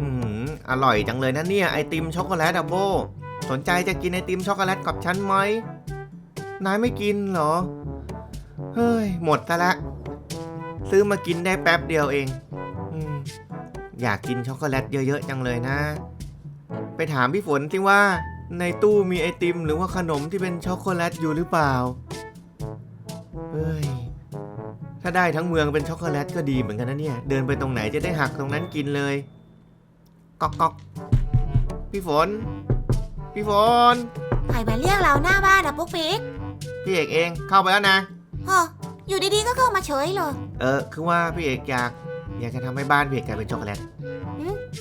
อืมอร่อยจังเลยนะเนี่ยไอติมช็อกโกแลตอะโบ สนใจจะกินไอติมช็อกโกแลตกับฉันไหมนายไม่กินเหรอ เฮ้ย หมดซะละ ซื้อมากินได้แป๊บเดียวเองออยากกินช็อกโกแลตเยอะ ๆ จังเลยนะ ไปถามพี่ฝนสิว่าในตู้มีไอติมหรือว่าขนมที่เป็นช็อกโกแลตอยู่หรือเปล่า เฮ้ย ถ้าได้ทั้งเมืองเป็นช็อกโกแลตก็ดีเหมือนกันนะเนี่ย เดินไปตรงไหนจะได้หักตรงนั้นกินเลยก๊อกก๊อกพี่ฝน พี่ฝน ใครมาเรียกเราหน้าบ้านอะปุ๊กปิ๊กพี่เอกเองเข้าไปแล้วนะฮะอยู่ดีๆก็เข้ามาเฉยเลยเออคือว่าพี่เอกอยากอยากจะทำให้บ้านพี่เอกกลายเป็นช็อกโกแลต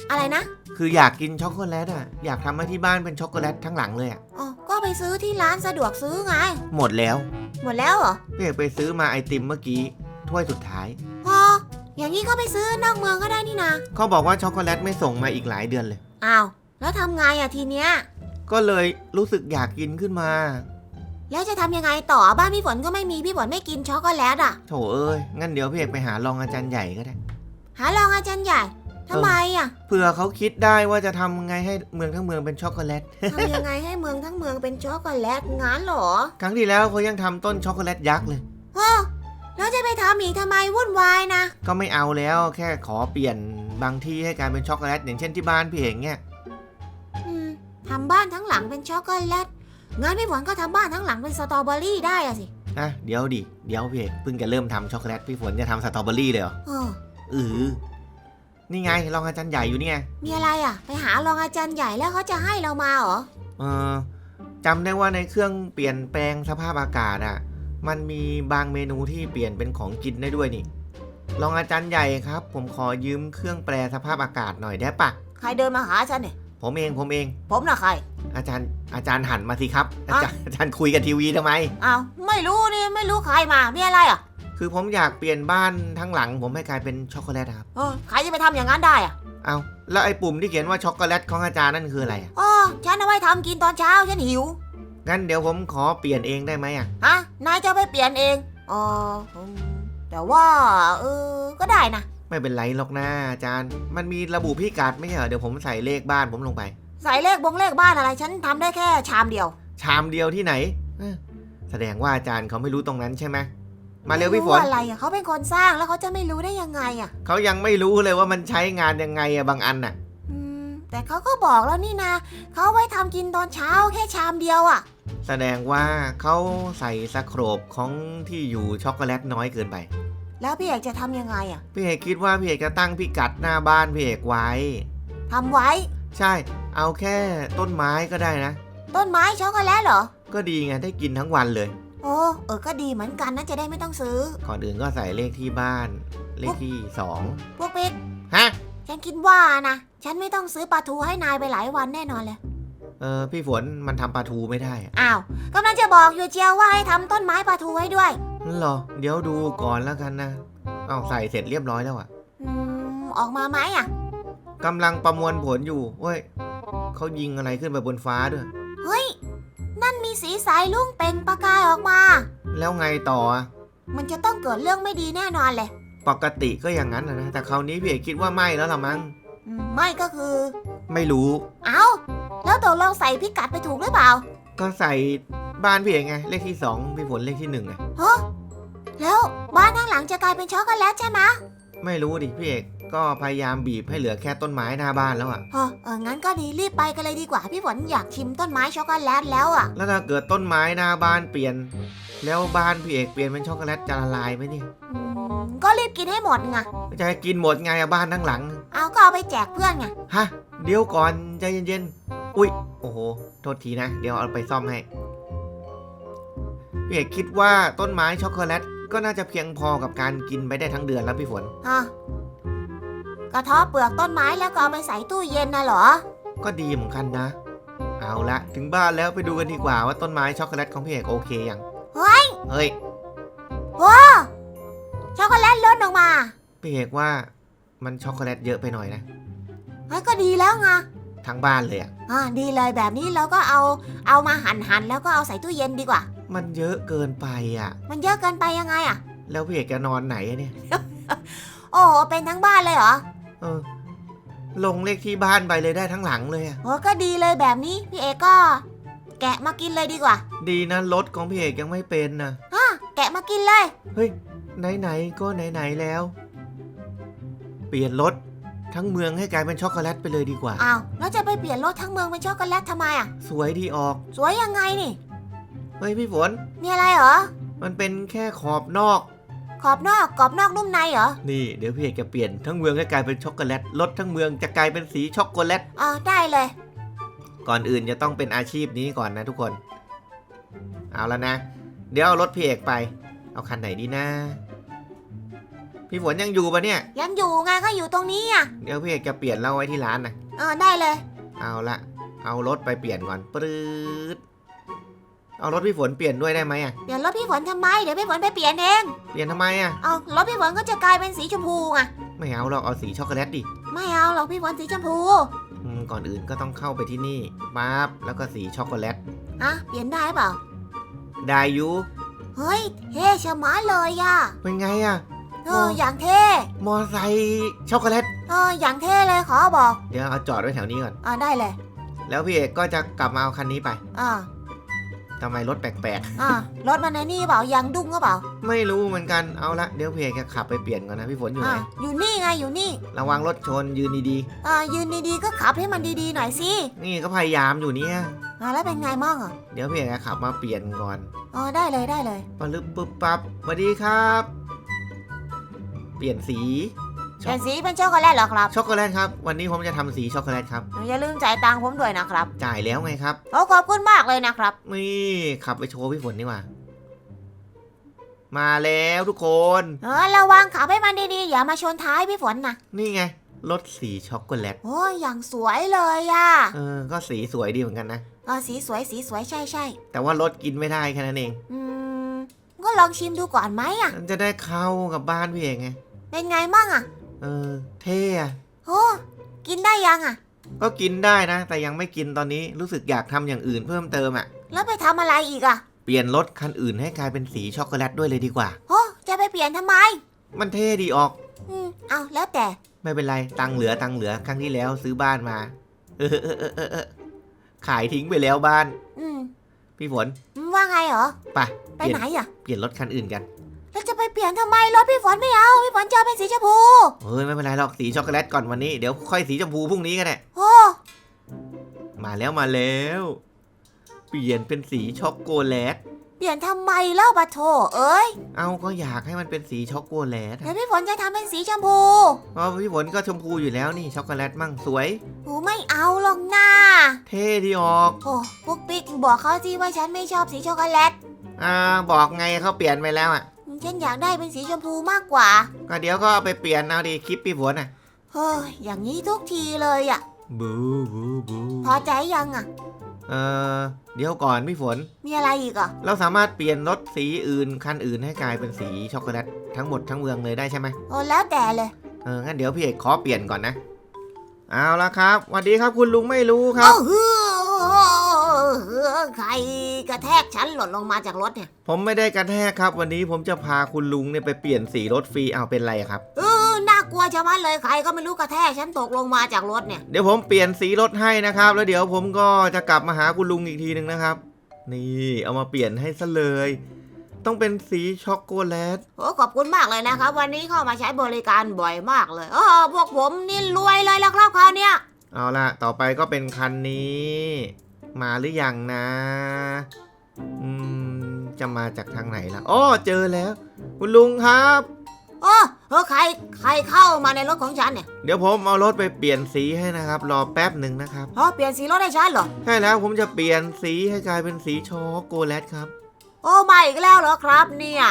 อะไรนะ คืออยากกินช็อกโกแลตอะ อยากทำให้ที่บ้านเป็นช็อกโกแลตทั้งหลังเลยอะ อ๋อ ก็ไปซื้อที่ร้านสะดวกซื้อไง หมดแล้ว หมดแล้วเหรอ พี่เอกไปซื้อมาไอติมเมื่อกี้ ถ้วยสุดท้าย พอ อย่างนี้ก็ไปซื้อนอกเมืองก็ได้นี่นาเขาบอกว่าช็อกโกแลตไม่ส่งมาอีกหลายเดือนเลย อ้าว แล้วทำไงอะทีเนี้ย ก็เลยรู้สึกอยากกินขึ้นมา แล้วจะทำยังไงต่อบ้านพี่ฝนก็ไม่มีพี่ฝนไม่กินช็อกโกแลตอะโถเอ้ย งั้นเดี๋ยวพี่เอกไปหารองอาจารย์ใหญ่ก็ได้ หาลองอาจารย์ใหญ่ทำไมอะเผื่อเขาคิดได้ว่าจะทำไงให้เมืองทั้งเมืองเป็นช็อกโกแลต ทำยังไงให้เมืองทั้งเมืองเป็นช็อกโกแลตงั้นเหรอ ครั้งที่แล้วเขายังทำต้นช็อกโกแลตยักษ์เลยฮะ แล้วจะไปทำอีกทำไมวุ่นวายนะ ก็ไม่เอาแล้วแค่ขอเปลี่ยนบางที่ให้กลายเป็นช็อกโกแลตอย่างเช่นที่บ้านพี่เอกเนี่ยอืมทำบ้านทั้งหลังเป็นช็อกโกแลตงั้นพี่ฝนก็ทำบ้านทั้งหลังเป็นสตรอเบอรี่ได้อะสิอะเดี๋ยวดิเดี๋ยวพี่เอกเพิ่งจะเริ่มทำช็อกโกแลตพี่ฝนจะทำสตรอเบอรี่เลยเหรอเออเออนี่ไงรองอาจารย์ใหญ่อยู่เนี่ยมีอะไรอะ ไปหารองอาจารย์ใหญ่แล้วเขาจะให้เรามาเหรอ เออจำได้ว่าในเครื่องเปลี่ยนแปลงสภาพอากาศอะ มันมีบางเมนูที่เปลี่ยนเป็นของกินได้ด้วยนี่รองอาจารย์ใหญ่ครับ ผมขอยืมเครื่องแปลสภาพอากาศหน่อยได้ปะใครเดินมาหาฉันเนี่ยผมเองผมเอง ผมน่ะใคร อาจารย์อาจารย์หันมาสิครับ อาจารย์อาจารย์คุยกับทีวีทำไมอ้าวไม่รู้นี่ไม่รู้ใครมามีอะไรอะ คือผมอยากเปลี่ยนบ้านทั้งหลัง ผมให้กลายเป็นช็อกโกแลตครับเออใครจะไปทำอย่างนั้นได้อะเอาแล้วไอ้ปุ่มที่เขียนว่าช็อกโกแลตของอาจารย์นั่นคืออะไรอะอ๋อฉันเอาไว้ทำกินตอนเช้าฉันหิว งั้นเดี๋ยวผมขอเปลี่ยนเองได้ไหมอะ ฮะ นายจะไปเปลี่ยนเองอ๋ออืมแต่ว่า เออ ก็ได้นะ ไม่เป็นไรหรอกนะอาจารย์ มันมีระบุพิกัดไม่ใช่เหรอเดี๋ยวผมใส่เลขบ้านผมลงไป ใส่เลขบงเลขบ้านอะไร ฉันทำได้แค่ชามเดียว ชามเดียวที่ไหนเอ้อแสดงว่าอาจารย์เขาไม่รู้ตรงนั้นใช่ไหมมาเร็วพี่ฝไรู้นอะไรอะเขาเป็นคนสร้างแล้วเขาจะไม่รู้ได้ยังไงอะ เขายังไม่รู้เลยว่ามันใช้งานยังไงอะบางอันน่ะ อืม แต่เขาก็บอกแล้วนี่นะเขาเอาไว้ทำกินตอนเช้าแค่ชามเดียวอะ แสดงว่าเขาใส่สโครบของที่อยู่ช็อกโกแลตน้อยเกินไป แล้วพี่เอกจะทำยังไงอะ พี่เอกคิดว่าพี่เอกจะตั้งพิกัดหน้าบ้านพี่เอกไว้ ทำไว้ ใช่ เอาแค่ต้นไม้ก็ได้นะ ต้นไม้ช็อกโกแลตเหรอ ก็ดีไงได้กินทั้งวันเลย โอ้เออก็ดีเหมือนกันนะจะได้ไม่ต้องซื้อ ก่อนอื่นก็ใส่เลขที่บ้าน เลขที่สองพวกปิ๊กฮะ ฉันคิดว่านะ ฉันไม่ต้องซื้อปลาทูให้นายไปหลายวันแน่นอนเลย เออพี่ฝนมันทำปลาทูไม่ได้อะอ้าวกำลังจะบอกอยู่เจียวว่าให้ทำต้นไม้ปลาทูให้ด้วยนั่นเหรอ เดี๋ยวดูก่อนแล้วกันนะ เอาใส่เสร็จเรียบร้อยแล้วอะอืมออกมาไหมอะกำลังประมวลผลอยู่เว้ยเขายิงอะไรขึ้นไปบนฟ้าด้วย เฮ้ย นั่นมีสีสายลุ่งเป่งประกายออกมา แล้วไงต่ออะมันจะต้องเกิดเรื่องไม่ดีแน่นอนเลย ปกติก็อย่างนั้นนะนะแต่คราวนี้พี่เอกคิดว่าไม่แล้วละมั้ง อืมไม่ก็คือ ไม่รู้ เอ้า แล้วตกลงใส่พิกัดไปถูกหรือเปล่า ก็ใส่บ้านพี่เอกไง เลขที่สองพี่ฝนเลขที่หนึ่งไงฮะแล้วบ้านข้างหลังจะกลายเป็นช็อกโกแลตใช่ไหมไม่รู้ดิพี่เอกก็พยายามบีบให้เหลือแค่ต้นไม้หน้าบ้านแล้วอะเออเอองั้นก็ดีรีบไปกันเลยดีกว่า พี่ฝนอยากชิมต้นไม้ช็อกโกแลตแล้วอะ แล้วถ้าเกิดต้นไม้หน้าบ้านเปลี่ยน แล้วบ้านพี่เอกเปลี่ยนเป็นช็อกโกแลตจะละลายไหมเนี่ยอืมก็รีบกินให้หมดไงจะให้กินหมดไงอะบ้านทั้งหลังเอาก็เอาไปแจกเพื่อนไง ฮะเดี๋ยวก่อนใจเย็นๆ อุ้ยโอ้โห โทษทีนะ เดี๋ยวเอาไปซ่อมให้พี่เอกคิดว่าต้นไม้ช็อกโกแลตก็น่าจะเพียงพอกับการกินไปได้ทั้งเดือนแล้วพี่ฝน ฮะกระเทาะเปลือกต้นไม้แล้วก็เอาไปใส่ตู้เย็นนะเหรอ ก็ดีเหมือนกันนะ เอาละถึงบ้านแล้วไปดูกันดีกว่าว่าต้นไม้ช็อกโกแลตของพี่เอกโอเคยัง เฮ้ย เฮ้ย ช็อกโกแลตล้นออกมาพี่เอกว่ามันช็อกโกแลตเยอะไปหน่อยนะ เฮ้ยก็ดีแล้วไง ทั้งบ้านเลยอะอ่าดีเลยแบบนี้เราก็เอาเอามาหั่นหั่นแล้วก็เอาใส่ตู้เย็นดีกว่า มันเยอะเกินไปอะมันเยอะเกินไปยังไงอะแล้วพี่เอกจะนอนไหนอะเนี่ยโอ้โหเป็นทั้งบ้านเลยเหรอเออลงเลขที่บ้านไปเลยได้ทั้งหลังเลยอะโอ้ก็ดีเลยแบบนี้พี่เอกก็ แกะมากินเลยดีกว่าดีนะรถของพี่เอกยังไม่เป็นนะอะแกะมากินเลย เฮ้ยไหนๆก็ไหนๆแล้ว เปลี่ยนรถ ทั้งเมืองให้กลายเป็นช็อกโกแลตไปเลยดีกว่า อ้าวแล้วจะไปเปลี่ยนรถทั้งเมืองเป็นช็อกโกแลตทำไมอะ สวยดีออกสวยยังไงนี่ เฮ้ยพี่ฝน มีอะไรเหรอ มันเป็นแค่ขอบนอก ขอบนอกกรอบนอกนุ่มในเหรอนี่เดี๋ยวพี่เอกจะเปลี่ยนทั้งเมืองให้กลายเป็นช็อกโกแลตรถทั้งเมืองจะกลายเป็นสีช็อกโกแลต อ่าได้เลย ก่อนอื่นจะต้องเป็นอาชีพนี้ก่อนนะทุกคน เอาแล้วนะ เดี๋ยวเอารถพี่เอกไป เอาคันไหนดีนะ พี่ฝนยังอยู่ปะเนี่ย ยังอยู่ไงก็อยู่ตรงนี้อะ เดี๋ยวพี่เอกจะเปลี่ยนเราไว้ที่ร้านนะเออได้เลย เอาละเอารถไปเปลี่ยนก่อนปื๊ดเอารถพี่ฝนเปลี่ยนด้วยได้ไหมอะเปลี่ยนรถพี่ฝนทำไม เดี๋ยวพี่ฝนไปเปลี่ยนเอง เปลี่ยนทำไมอะ เอารถพี่ฝนก็จะกลายเป็นสีชมพูไงไม่เอาหรอกเอาสีช็อกโกแลตดิ ไม่เอาหรอกพี่ฝนสีชมพูอืมก่อนอื่นก็ต้องเข้าไปที่นี่ปั๊บแล้วก็สีช็อกโกแลตอะเปลี่ยนได้เปล่า ได้อยูเฮ้ยเท่ชะมัดเลยอะ เป็นไงอะ เออโอ้อย่างเท่มอไซค์ช็อกโกแลตเอออย่างเท่เลยขอบอกเดี๋ยวเอาจอดไว้แถวนี้ก่อน อ่าได้เลยแล้วพี่เอกก็จะกลับมาเอาคันนี้ไปอ่าทำไมรถแปลกอ่ารถมันในนี่เปล่ายางดุ้งก็เปล่า ๆ ไม่รู้เหมือนกันเอาละเดี๋ยวพี่เอกจะขับไปเปลี่ยนก่อนนะพี่ฝนอยู่ไหอ่านอยู่นี่ไงอยู่นี่ระวังรถชนยืนดีอ่ายืนดีๆก็ขับให้มันดีๆหน่อยสิๆ นี่ก็พยายามอยู่เนี่ย อ่าแล้วเป็นไงมั่งอะเดี๋ยวพี่เอกจะขับมาเปลี่ยนก่อน อ๋อได้เลยได้เลยปลึบปุ๊บปั๊บสวัสดีครับ เปลี่ยนสี เปลี่ยนสีเป็นช็อกโกแลตเหรอครับช็อกโกแลตครับ วันนี้ผมจะทำสีช็อกโกแลตครับ อย่าลืมจ่ายตังค์ผมด้วยนะครับจ่ายแล้วไงครับ โอ้ขอบคุณมากเลยนะครับ นี่ขับไปโชว์พี่ฝนดีกว่า มาแล้วทุกคน เออระวังขับให้มันดีๆอย่ามาชนท้ายพี่ฝนนะนี่ไงรถสีช็อกโกแลต โอ้ยอย่างสวยเลยอะเออ ก็สีสวยดีเหมือนกันนะ เออสีสวยสีสวยใช่ใช่แต่ว่ารถกินไม่ได้แค่นั้นเอง อืมก็ลองชิมดูก่อนไหมอะ มันจะได้เข้ากับบ้านพี่เองไง เป็นไงมั่งอะเออเท่อะโอ้กินได้ยังอะก็กินได้นะ แต่ยังไม่กินตอนนี้รู้สึกอยากทำอย่างอื่นเพิ่มเติมอะแล้วไปทำอะไรอีกอะเปลี่ยนรถคันอื่นให้กลายเป็นสีช็อกโกแลตด้วยเลยดีกว่า โอ้จะไปเปลี่ยนทำไม มันเท่ดีออกอืมเอาแล้วแต่ ไม่เป็นไรตังค์เหลือตังค์เหลือครั้งที่แล้วซื้อบ้านมา เออเออเออเออเออขายทิ้งไปแล้วบ้าน อืมพี่ฝนว่าไงเหรอ ไป ไปเปลี่ยนไหนอะเปลี่ยนรถคันอื่นกัน แล้วจะไปเปลี่ยนทำไมรถพี่ฝนไม่เอาพี่ฝนจะเอาเป็นสีชมพูเฮ้ยไม่เป็นไรหรอกสีช็อกโกแลตก่อนวันนี้เดี๋ยวค่อยสีชมพูพรุ่งนี้กันแหละโอ้มาแล้วมาแล้ว เปลี่ยนเป็นสีช็อกโกแลตเปลี่ยนทำไมเล่าปะโถเอ้ยเอาก็อยากให้มันเป็นสีช็อกโกแลตเดี๋ยวพี่ฝนจะทำเป็นสีชมพูเพราะพี่ฝนก็ชมพูอยู่แล้วนี่ช็อกโกแลตมั่งสวย โอ้ไม่เอาหรอกนะเท่ดีออก โอ้ปุ๊กปิ๊กบอกเขาสิว่าฉันไม่ชอบสีช็อกโกแลตอ่าบอกไงเขาเปลี่ยนไปแล้วอะ ฉันอยากได้เป็นสีชมพูมากกว่า ก็เดี๋ยวก็เอาไปเปลี่ยนเอาดีคลิปพี่ฝนอะเฮ้ยอย่างนี้ทุกทีเลยอะบูบูบูพอใจยังอะเออเดี๋ยวก่อนพี่ฝน มีอะไรอีกอะ เราสามารถเปลี่ยนรถสีอื่นคันอื่นให้กลายเป็นสีช็อกโกแลตทั้งหมดทั้งเมืองเลยได้ใช่ไหมโอ้แล้วแต่เลย เอองั้นเดี๋ยวพี่เอกขอเปลี่ยนก่อนนะ เอาละครับสวัสดีครับคุณลุงไม่รู้ครับ โอ้ โหใครกระแทกฉันหล่นลงมาจากรถเนี่ย ผมไม่ได้กระแทกครับ วันนี้ผมจะพาคุณลุงเนี่ยไปเปลี่ยนสีรถฟรีเอาเป็นไรครับ เออน่ากลัวจะมัดเลยใครก็ไม่รู้กระแทกฉันตกลงมาจากรถเนี่ย เดี๋ยวผมเปลี่ยนสีรถให้นะครับ แล้วเดี๋ยวผมก็จะกลับมาหาคุณลุงอีกทีหนึ่งนะครับ นี่เอามาเปลี่ยนให้ซะเลย ต้องเป็นสีช็อกโกแลต โอ้ขอบคุณมากเลยนะครับ วันนี้เข้ามาใช้บริการบ่อยมากเลยเออพวกผมนี่รวยเลยแล้วครับคราวเนี้ยเอาล่ะ ต่อไปก็เป็นคันนี้ มาหรือยังนะอืมจะมาจากทางไหนล่ะอ้อเจอแล้ว คุณลุงครับโอ้เออใครใครเข้ามาในรถของฉันเนี่ยเดี๋ยวผมเอารถไปเปลี่ยนสีให้นะครับ รอแป๊บหนึ่งนะครับอ๋อเปลี่ยนสีรถให้ฉันเหรอใช่แล้วผมจะเปลี่ยนสีให้กลายเป็นสีช็อกโกแลตครับ โอ้มาอีกแล้วเหรอครับเนี่ย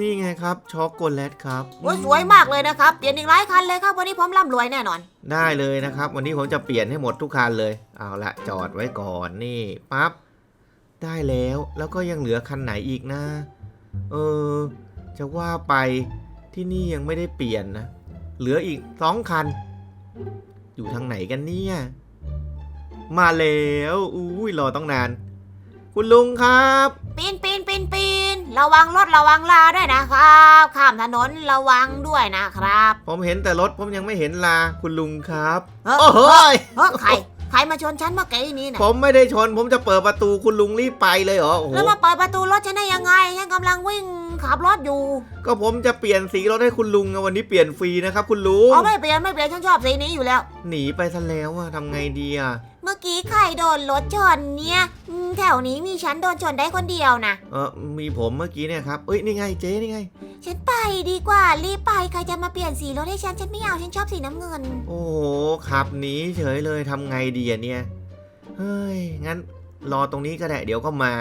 นี่ไงครับช็อกโกแลตครับโอ้ยสวยมากเลยนะครับ เปลี่ยนอีกหลายคันเลยครับ วันนี้ผมร่ำรวยแน่นอน ได้เลยนะครับ วันนี้ผมจะเปลี่ยนให้หมดทุกคันเลย เอาละจอดไว้ก่อนนี่ปั๊บได้แล้วแล้วก็ยังเหลือคันไหนอีกนะ เออ จะว่าไปที่นี่ยังไม่ได้เปลี่ยนนะ เหลืออีกสองคัน อยู่ทางไหนกันเนี่ย มาแล้ว อุ้ยรอต้องนาน คุณลุงครับ ปีนปีนปีนปีน ระวังรถระวังลาด้วยนะครับข้ามถนนระวังด้วยนะครับผมเห็นแต่รถผมยังไม่เห็นลาคุณลุงครับเฮ้ยโอ้โหยเฮ้ยใครใครมาชนฉันเมื่อกี้นี้นะผมไม่ได้ชน ผมจะเปิดประตูคุณลุงรีบไปเลยเหรอโอ้โหแล้วมาเปิดประตูรถฉันได้ยังไงฉันกำลังวิ่งขับรถอยู่ก็ผมจะเปลี่ยนสีรถให้คุณลุงอะวันนี้เปลี่ยนฟรีนะครับคุณลุงอ๋อไม่เปลี่ยนไม่เปลี่ยนฉันชอบสีนี้อยู่แล้ว หนีไปซะแล้วอะทำไงดีอะ เมื่อกี้ใครโดนรถชนเนี่ยอืมแถวนี้มีฉันโดนชนได้คนเดียวนะ เออมีผมเมื่อกี้เนี่ยครับเอ้ยนี่ไงเจ๊นี่ไง ฉันไปดีกว่ารีบไปใครจะมาเปลี่ยนสีรถให้ฉันฉันไม่เอาฉันชอบสีน้ำเงิน โอ้โหขับหนีเฉยเลยทำไงดีอะเนี่ยเฮ้ยงั้นรอตรงนี้ก็ได้เดี๋ยวก็มา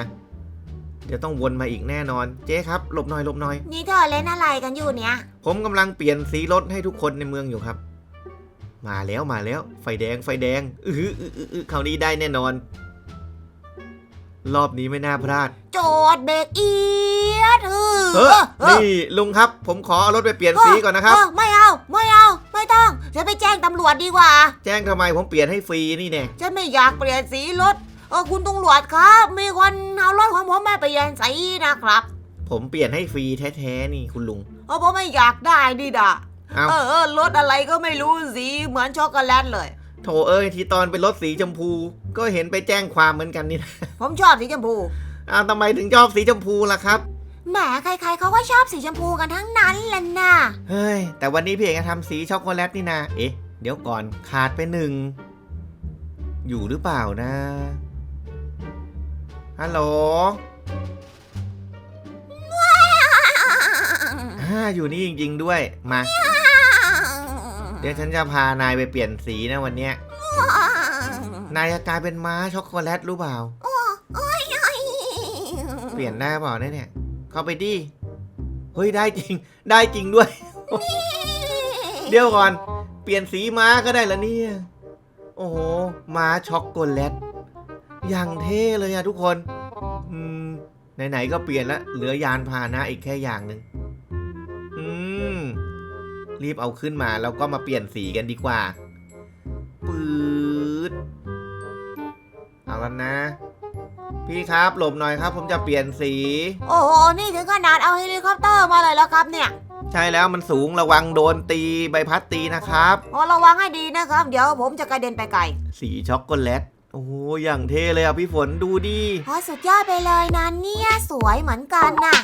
เดี๋ยวต้องวนมาอีกแน่นอน เจ๊ครับหลบหน่อยหลบหน่อย นี่เธอเล่นอะไรกันอยู่เนี่ย ผมกำลังเปลี่ยนสีรถให้ทุกคนในเมืองอยู่ครับ มาแล้วมาแล้ว ไฟแดงไฟแดงอือหืออื้ออื้ออื้อคราวนี้ได้แน่นอน รอบนี้ไม่น่าพลาดโจดเบรกเอียดเออเออนี่ลุงครับ ผมขอเอารถไปเปลี่ยนสีก่อนนะครับเออไม่เอาไม่เอา ไม่ต้องฉันไปแจ้งตำรวจดีกว่า แจ้งทำไมผมเปลี่ยนให้ฟรีนี่แน่ฉันไม่อยากเปลี่ยนสีรถเออคุณตำรวจครับ มีคนเอารถของผมมาเปลี่ยนสีนะครับ ผมเปลี่ยนให้ฟรีแท้ๆนี่คุณลุงเออผมไม่อยากได้ดิดะ เอาเออเออรถอะไรก็ไม่รู้สีเหมือนช็อกโกแลตเลย โถเอ้ยที่ตอนเป็นรถสีชมพู ก็เห็นไปแจ้งความเหมือนกันนี่นะผมชอบสีชมพูอ้าวทำไมถึงชอบสีชมพูล่ะครับ แหมใครๆเขาก็ชอบสีชมพูกันทั้งนั้นแหละน่ะเฮ้ย แต่วันนี้พี่เอกจะทำสีช็อกโกแลตนี่นะเอ๊ะ เดี๋ยวก่อนขาดไปหนึ่ง อยู่หรือเปล่านะ ฮัลโหลอ่าอยู่นี่จริง ๆ ด้วย มา เดี๋ยวฉันจะพานายไปเปลี่ยนสีนะวันเนี้ย นายจะกลายเป็นม้าช็อกโกแลตรู้เปล่า เปลี่ยนได้เปล่าเนี่ยเนี่ย เข้าไปดิ เฮ้ยได้จริง ได้จริงด้วย เดี๋ยวก่อน เปลี่ยนสีม้าก็ได้ละเนี่ย โอ้โห ม้าช็อกโกแลต อย่างเท่เลยอะทุกคน อืม ไหนๆก็เปลี่ยนละ เหลือยานพาหนะอีกแค่อย่างหนึ่ง รีบเอาขึ้นมา แล้วก็มาเปลี่ยนสีกันดีกว่า ปื๊ด เอาแล้วนะ พี่ครับหลบหน่อยครับ ผมจะเปลี่ยนสี โอ้โห นี่ถึงขนาดเอาเฮลิคอปเตอร์มาเลยแล้วครับเนี่ย ใช่แล้วมันสูงระวังโดนตีใบพัดตีนะครับ โอ้ระวังให้ดีนะครับ เดี๋ยวผมจะกระเด็นไปไกล สีช็อกโกแลต โอ้โหอย่างเท่เลยอะพี่ฝนดูดิ พอสุดยอดไปเลยนะเนี่ยสวยเหมือนกันน่ะ